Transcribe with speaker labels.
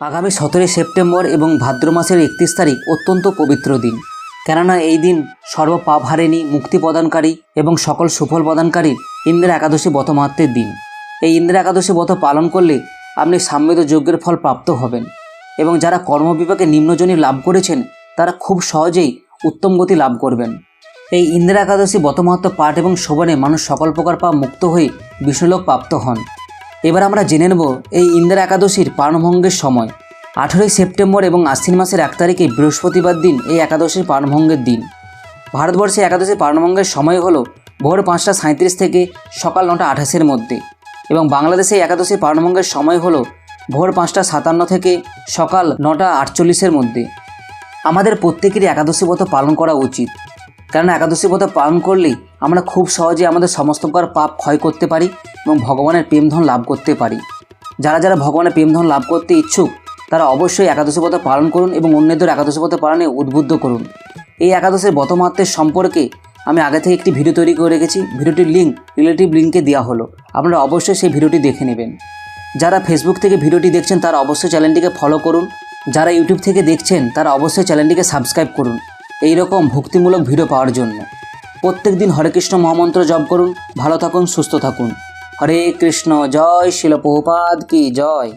Speaker 1: আগামী সতেরোই সেপ্টেম্বর এবং ভাদ্র মাসের একত্রিশ তারিখ অত্যন্ত পবিত্র দিন। কেননা এই দিন সর্ব পাপহারিণী মুক্তি প্রদানকারী এবং সকল সুফল প্রদানকারী ইন্দ্র একাদশী বতমাহাত্মের দিন। এই ইন্দ্র একাদশী ব্রত পালন করলে আপনি সাম্যত যজ্ঞের ফল প্রাপ্ত হবেন এবং যারা কর্মবিভাগে নিম্নজনী লাভ করেছেন, তারা খুব সহজেই উত্তম গতি লাভ করবেন। এই ইন্দিরা একাদশী বতমাহাত্ম পাঠ এবং শোভনে মানুষ সকল প্রকার পাপ মুক্ত হয়ে বিষ্ণুলোক প্রাপ্ত হন। এবার আমরা জেনে নেব এই ইন্দিরা একাদশীর পারণভঙ্গের সময়। আঠেরোই সেপ্টেম্বর এবং আশ্বিন মাসের এক তারিখে বৃহস্পতিবার দিন এই একাদশীর পারণভঙ্গের দিন। ভারতবর্ষে একাদশীর পারণভঙ্গের সময় হলো ভোর পাঁচটা সাঁত্রিশ থেকে সকাল নটা আঠাশের মধ্যে এবং বাংলাদেশে একাদশীর পারণভঙ্গের সময় হলো ভোর পাঁচটা সাতান্ন থেকে সকাল নটা আটচল্লিশের মধ্যে। আমাদের প্রত্যেকেরই একাদশী ব্রত পালন করা উচিত। কারণ একাদশী ব্রত পালন করলেই আমরা খুব সহজে আমাদের সমস্ত প্রকার পাপ ক্ষয় করতে পারি এবং ভগবানের প্রেমধন লাভ করতে পারি। যারা যারা ভগবানের প্রেমধন লাভ করতে ইচ্ছুক, তারা অবশ্যই একাদশী ব্রত পালন করুন এবং অন্যদের একাদশী ব্রত পালনে উদ্বুদ্ধ করুন। এই একাদশীর ব্রতমাত্রের সম্পর্কে আমি আগে থেকে একটি ভিডিও তৈরি করে রেখেছি। ভিডিওটির লিঙ্ক রিলেটিভ লিঙ্কে দেওয়া হলো। আপনারা অবশ্যই সেই ভিডিওটি দেখে নেবেন। যারা ফেসবুক থেকে ভিডিওটি দেখছেন, তারা অবশ্যই চ্যানেলটিকে ফলো করুন। যারা ইউটিউব থেকে দেখছেন, তারা অবশ্যই চ্যানেলটিকে সাবস্ক্রাইব করুন। এই রকম ভক্তিমূলক ভিডিও পাওয়ার জন্য। প্রত্যেক দিন হরে কৃষ্ণ মহামন্ত্র জপ করুন, ভালো থাকুন, সুস্থ থাকুন। হরে কৃষ্ণ, জয় শিল কি জয়।